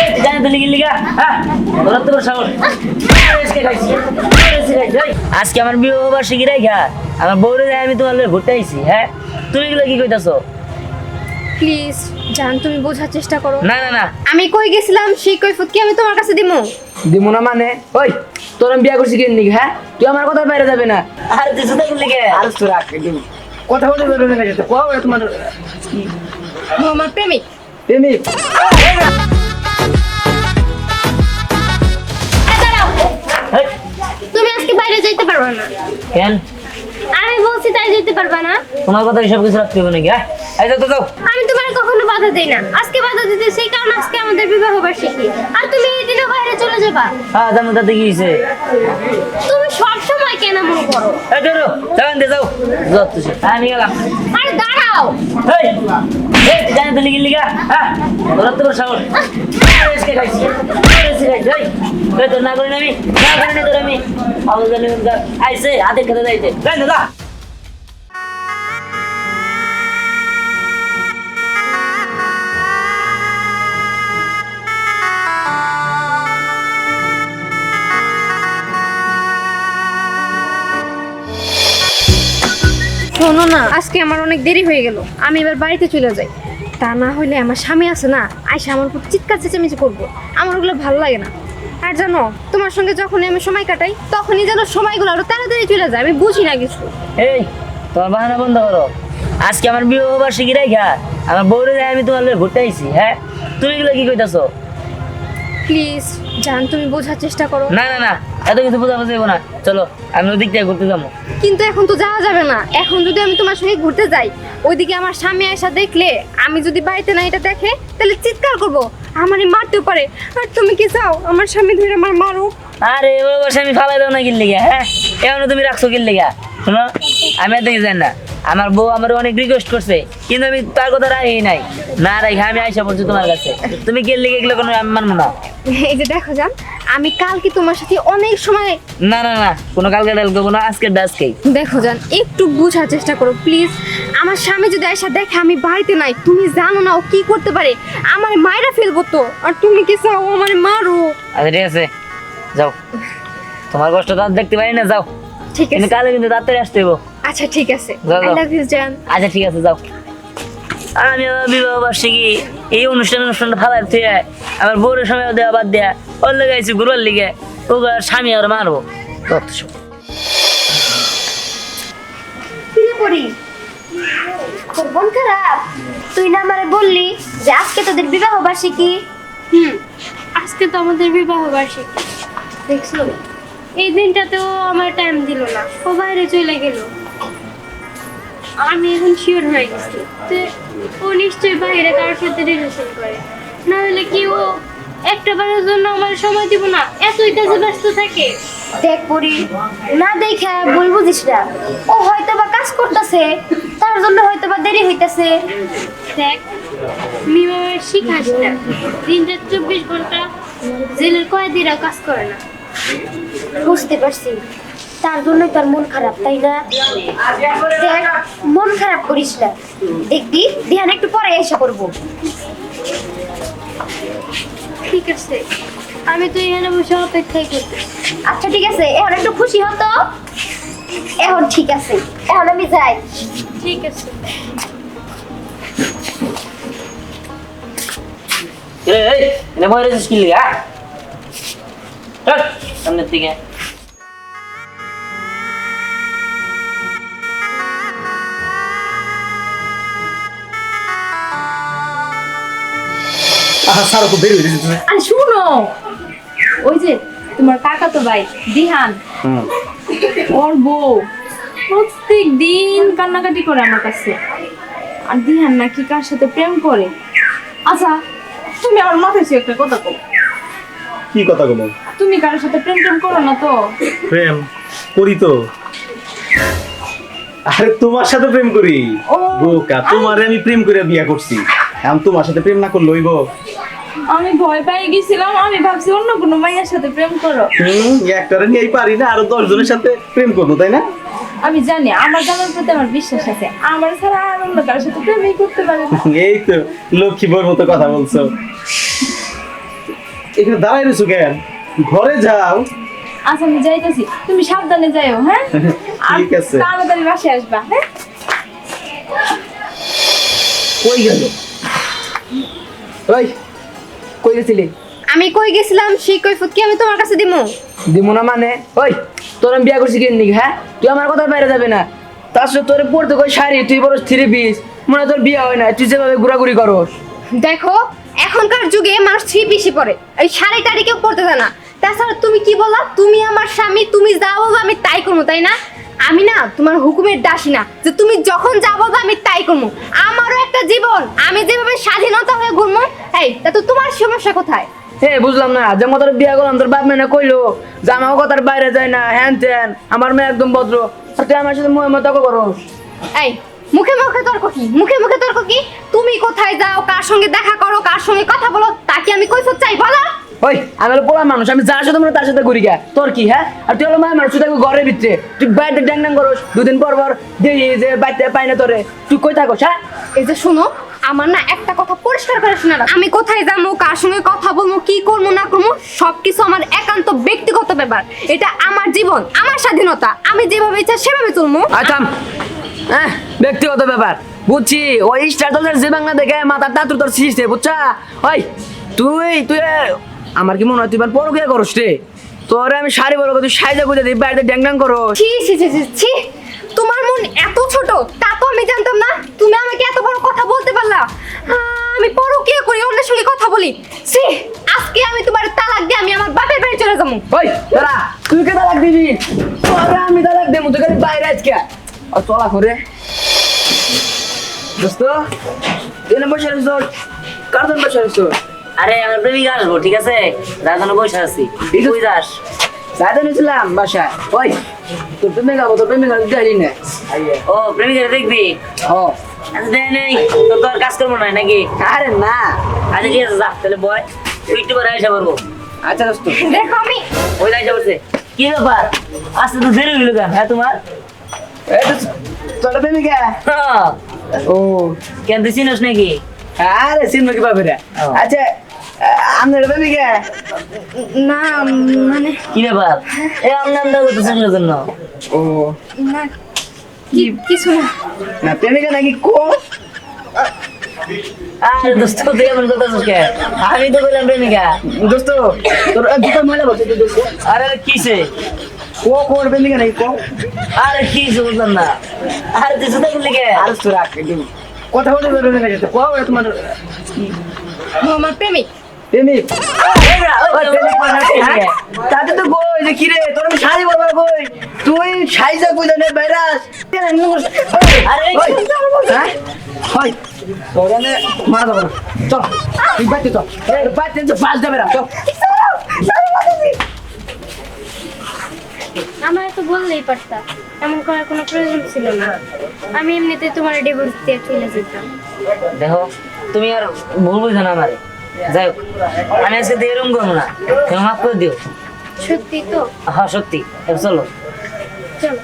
এই জানি হ্যাঁ? তোর আজকে আমার বিয়ে বার্ষিকী রাখা আমার বউরে আমি তোমার ঘুরতে আইছি হ্যাঁ? তুমি এগুলো কি কইতাছো? প্লিজ জান তুমি বোঝার চেষ্টা করো। না না না। আমি কই গেছিলাম সেই কৈফত কি আমি তোমার কাছে দিমু? দিমু না মানে? ওই তোর আমি বিয়া করছি কেন নাকি হ্যাঁ? তুই আমার কথা বাইরে যাবে না। আর তুই কে আর রাখ কথা বলতে পারবে না যেতে কোয়া তোমার আমার প্রেমিক। প্রেমিক এই দাঁড়াও। এই, তুমি আজকে বাইরে যাইতে পারবে না। কেন? আমি বলছি তাই যেতে পারবে না। তোমার কথা সব কিছু রাখতে হবে নাকি হ্যাঁ? এই তো যাও আমি তোমার কখনো বাধা দেই না। আজকে বাধা দিতে সেই কারণ আজকে আমাদের বিবাহ বার্ষিকী আর তুমি এই দিনে বাইরে চলে যাবা। হ্যাঁ জানো তাতে কি হয়েছে? তুমি সব সময় কেন মনে করো এই ধরো যাও দে যাও। যাও হ্যাঁ আমি গেলাম। আরে দাঁড়াও এই এই, জানি তো লিগি লিগা হ্যাঁ? তোরা তোর সাহস। আজকে খাইছি আজকে খাইছি, এই। এই হাতে খেতে যাইতে। শোনো না আজকে আমার অনেক দেরি হয়ে গেল আমি এবার বাড়িতে চলে যাই। তা না হলে আমার স্বামী আছে না আইসা আমার উপর চিৎকার চেঁচামেচি করব আমার ওগুলো ভালো লাগে না। আর জানো তোমার সঙ্গে যখনই আমি সময় কাটাই তখনই যেন সময়গুলো আরও তাড়াতাড়ি চলে যায় আমি বুঝি না কিছু। এই তোমার বাহানা বন্ধ করো। আজকে আমার বিয়ে বার্ষিকী রেখা আমার বউরে যাই আমি তোমার ঘুরতে আইছি হ্যাঁ? তুমি এগুলো কি কইতাছো? প্লিজ জান তুমি বোঝার চেষ্টা করো। না না না এত কিছু বোঝা বুঝাইবো না। চলো আমি ওদিক থেকে ঘুরতে যাব। কিন্তু এখন তো যাওয়া যাবে না। এখন যদি আমি তোমার সঙ্গে ঘুরতে যাই, ওইদিকে আমার স্বামী আয়সা দেখলে, আমি যদি বাড়িতে না এটা দেখে, তাহলে চিৎকার করব। আমারই মারতেও পারে। আর তুমি কি চাও? আমার স্বামী ধরে আমার মারো আরে ওর স্বামী ফালাই দাও না কিনলে হ্যাঁ? এমন তুমি রাখছো কিনলে শোনো, আমি আর দেখে যাই না। আমার বউ আমার অনেক রিকোয়েস্ট করছে কিন্তু আমি তার কথা রাখি নাই। না রাখি আমি আইসা পড়ছি তোমার কাছে। তুমি কিনলে এগুলো কোনো আমি মানবো না? এই যে দেখো যান আমি কালকে তোমার সাথে অনেক সময় না না না কোনো কালকে ডালকে কোনো আজকের ডাজকেই দেখো যান একটু বোঝার চেষ্টা করো প্লিজ আমার স্বামী যদি আয়সা দেখে আমি বাড়িতে নাই তুমি জানো না ও কি করতে পারে? আমার মায়েরা ফেলব তো আর তুমি কি চাও ও আমার মারো? আচ্ছা ঠিক আছে যাও। তোমার কষ্ট তো দেখতে পারি না যাও। ঠিক আছে। কালে কিন্তু তাড়াতাড়ি আসতে হইবো। আচ্ছা ঠিক আছে। আই লাভ ইউ জান আচ্ছা ঠিক আছে যাও। আর আমি আমার বিবাহ বার্ষিকী এই অনুষ্ঠান অনুষ্ঠানটা ফালাই থেকে আমার বউরের সময় দেওয়া বাদ দেয়া ওর লেগে আইসি ঘুরবার লিগে। ও স্বামী আর মারবো কত সব। পড়ি মন খারাপ। তুই না আমারে বললি যে আজকে তোদের বিবাহ বার্ষিকী? হুম আজকে তো আমাদের বিবাহ বার্ষিকী। দেখছ? এই দিনটাতেও আমার টাইম দিল না। ও বাইরে চলে গেল। আমি এখন শিওর হয়ে গেছি যে ও নিশ্চয়ই বাইরে কারোর সাথে রিলেশন করে। না হলে কি ও একটা বারের জন্য আমার সময় দিব না? এতই কাজে ব্যস্ত থাকে। দেখ পরি না দেখা ভুল বুঝিস না। ও হয়তো বা কাজ করতেছে তার জন্য হয়তো বা দেরি হইতাছে। দেখ মিমার শিখাস না। দিনটা চব্বিশ ঘণ্টা জেলের কয়েদিরা কাজ করে না। বুঝতে পারছি। তার জন্যই তোর মন খারাপ তাই না? দেখ মন খারাপ করিস না। দেখবি ধ্যান একটু পরে এসে করব ঠিক আছে। আমি তো এখানে বসে অপেক্ষাই করতে আচ্ছা ঠিক আছে এখন একটু খুশি হতো এখন ঠিক আছে এখন আমি যাই। ঠিক আছে। কিরে, এই, কি লিগা, হ্যাঁ? চল, সামনের দিকে। আহা সারা তো বের হয়ে গেছে আর শুনো। ওই যে তোমার কাকা তো ভাই দিহান। ওর বউ। প্রত্যেক দিন কান্নাকাটি করে আমার কাছে। আর দিহান নাকি কার সাথে প্রেম করে? আচ্ছা তুমি আমার মাথায় একটা কথা বলো। কি কথা বলো? তুমি কারোর সাথে প্রেম প্রেম করো না তো? প্রেম করি তো। আরে তোমার সাথে প্রেম করি। বোকা তোমারে আমি প্রেম করে বিয়া করছি। এখন তোমার সাথে প্রেম না করলে হইব? আমি ভয় পেয়ে গেছিলাম আমি ভাবছি অন্য কোনো মাইয়ার সাথে প্রেম করো। হুম একটারে নিয়েই পারি না আরও দশ জনের সাথে প্রেম করব তাই না? আমি জানি আমার জানার প্রতি আমার বিশ্বাস আছে। আমার ছাড়া আর অন্য কারোর সাথে প্রেমই করতে পারে না। এই তো লক্ষ্মী বউর মতো কথা বলছো। এখানে দাঁড়াই রয়েছো কেন? ঘরে যাও। আচ্ছা আমি যাইতেছি। তুমি সাবধানে যাইও হ্যাঁ? আর ঠিক আছে। তাড়াতাড়ি বাসে আসবা হ্যাঁ? কই গেল? ওই কই গেছিলি? আমি কই গেছিলাম সেই কৈফত কি আমি তোমার কাছে দিমু? দিমু না মানে? ওই তোর আমি বিয়া করছি কেন হ্যাঁ? তুই আমার কথা বাইরে যাবে না। তার সাথে তোর পড়তে কই শাড়ি? তুই বড় থ্রি পিস। মনে তোর বিয়া হয় না তুই যেভাবে ঘোরাঘুরি করস। দেখো এখনকার যুগে মানুষ থ্রি পিসি পরে। এই শাড়ি টাড়ি কেউ পরতে দেয় না। তাছাড়া তুমি কি বলা তুমি আমার স্বামী তুমি যাও আমি তাই করব তাই না? আমি না তোমার হুকুমের দাসী না যে তুমি যখন যা বলব আমি তাই করব। আমারও একটা জীবন আমি যেভাবে স্বাধীনতা হয়ে ঘুরবো এই তা তো তোমার সমস্যা কোথায়? হে বুঝলাম না বিয়া করলাম তোর বাপ মেয়ে কইলো যে আমার কথার বাইরে যায় না হ্যান ত্যান আমার মেয়ে একদম ভদ্র আর তুই আমার সাথে মতো করস। এই মুখে মুখে তর্ক কি? মুখে মুখে তর্ক কি? তুমি কোথায় যাও কার সঙ্গে দেখা করো কার সঙ্গে কথা বলো তাকে আমি কৈফত চাই বলো। ওই আমি পোলা মানুষ আমি যার সাথে মনে তার সাথে ঘুরি গা তোর কি হ্যাঁ? আর তুই হলো মায়ের মানুষ তুই থাকবি ঘরের ভিতরে। তুই বাইরে ড্যাং ড্যাং করস দুদিন পর পর দেখি যে বাইতে পাই না তোরে। তুই কই থাকস হ্যাঁ? এই যে শোনো আমার না একটা কথা পরিষ্কার করে শোনা আমি কোথায় যাব কার সঙ্গে কথা বলব কি করব না করব সবকিছু আমার একান্ত ব্যক্তিগত ব্যাপার। এটা আমার জীবন আমার স্বাধীনতা। আমি যেভাবে ইচ্ছা সেভাবে চলবো। আচ্ছা হ্যাঁ ব্যক্তিগত ব্যাপার। বুঝছি ওই স্ট্যাটাসের যে বাংলা দেখে মাথার টাতুর তোর শিখছে বুঝছা? ওই তুই তুই আমার কি মনে হয় তুই পর কে করস রে? তোরে আমি শাড়ি বলব তুই সাইজা গুজে দিই বাইরে ড্যাং ড্যাং করস। ছি ছি ছি ছি, ছি। তোমার মন এত ছোট তা তো আমি জানতাম না। তুমি আমাকে এত বড় কথা বলতে পারলা। আমি পরকিয়া করি অন্যের সঙ্গে কথা বলি। ছি আজকে আমি তোমার তালাক দিয়ে আমি আমার বাপের বাড়ি চলে যাব। ওই দাঁড়া তুই কে তালাক দিবি? তোরে আমি তালাক দেবো তুই বাইরে আজকে আর চলা করে দোস্ত তুই না বসে আছিস কার বসে আরে আমার প্রেমিকা আসব ঠিক আছে? জন্য বসে আছি। তুই যাস? যাইতে নিয়েছিলাম বাসায়। ওই তোর প্রেমে গাবো তোর প্রেমে গাবো না ও প্রেমিকা দেখবি? ও আচ্ছা দেয় নেই তো তোর কাজ করব না নাকি? আরে না। আচ্ছা ঠিক আছে যা তাহলে বয় তুই একটু পরে পারব আচ্ছা দোস্ত। দেখো আমি। ওই পড়ছে কি ব্যাপার? আজকে তো দেরি হইল কেন? হ্যাঁ তোমার? এই তো তোর প্রেমিকা? হ্যাঁ। ও। কেন তুই চিনিস নাকি? আরে সিনেমা কি পাবে। আচ্ছা আপনার প্রেমিকা না মানে কি ব্যাপার? এই আমনাম দাও তো চিনার জন্য? ও। না কি কিছু না। না প্রেমিকা নাকি কো? আরে দোস্ত তুই এমন কথা কে? আমি তো বললাম প্রেমিকা। দোস্ত তোর জুতো ময়লা বসে দোস্ত। আরে কিসে? কো কোর প্রেমিকা নাকি কো? আরে কিসে বুঝলাম না। আরে তুই জুতা করলি কে? আর তোর রাখ কথা বলতে পারবে না যেতে কো তোমার আমার প্রেমিক। প্রেমিক? তাতে তো কই যে কিরে তোর আমি শাড়ি বলবার কই? তুই সাইজা কই জানে ভাইরাস আরে ওই হ্যাঁ? তোর আমি মারা দেবো না। চল তুই বাইতে চল। বাইতে তো বাস যাবে না চল। আমার তো বললেই পারতাম এমন করার কোনো প্রয়োজন ছিল না। আমি এমনিতে তোমার ডিভোর্স দিয়ে চলে যেতাম। দেখো তুমি আর ভুল বুঝো না আমারে। যাই হোক আমি আজকে দিয়ে এরকম করব না। তুমি মাফ করে দিও। সত্যি তো? হ্যাঁ সত্যি। চলো। চলো।